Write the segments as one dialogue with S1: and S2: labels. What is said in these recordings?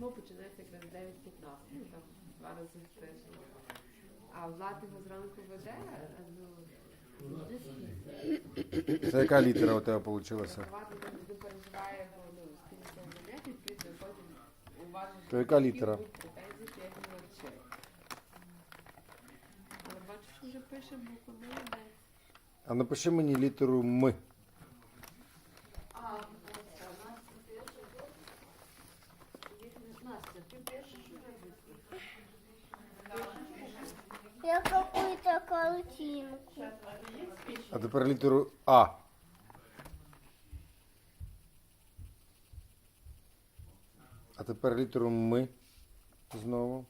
S1: письмо починається якраз 9.15, ну там два рази впише. А Влад його зранку веде, а, ну,
S2: Це яка літера у тебе вийшла?
S1: Влад він переживає, бо ну, з ким це веде, відповідно, потім уважно.
S2: То яка літера?
S1: претензії, що я його не вчив. Але бачиш, що вже пише букву молодець.
S2: А напиши мені літеру М.
S3: Я какую-то картинку.
S2: А тепер літеру А. А тепер літеру М. Знову.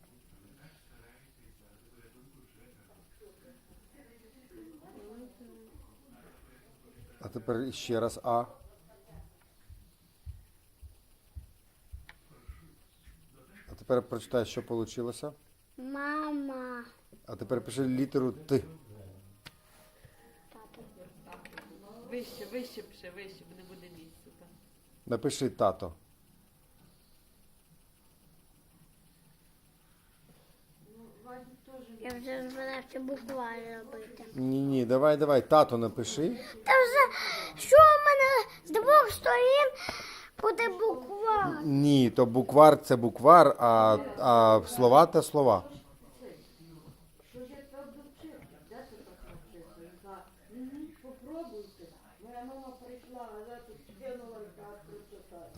S2: А тепер ще раз А. тепер прочитай, що вийшло.
S3: Мама.
S2: А тепер пиши літеру Т.
S1: Вище, вище пише, вище, бо не буде місця. там.
S2: Напиши тато.
S3: Я вже збирався буквально робити.
S2: Ні, ні, давай, давай, тато напиши.
S3: Та вже що в мене з двох сторін буде буква?
S2: Ні, то буквар це буквар, а, а слова це слова.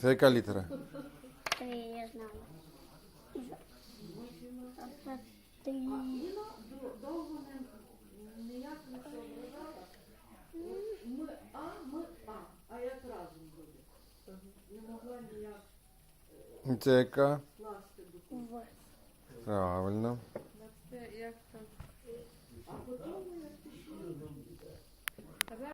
S2: Це яка літера?
S3: Три, я знаю.
S4: Довго ніяк не соображала. Ми А, ми А, а як разом буде. Не могла ніяк
S2: Це яка? Правильно.
S1: Це як там?
S4: А потім.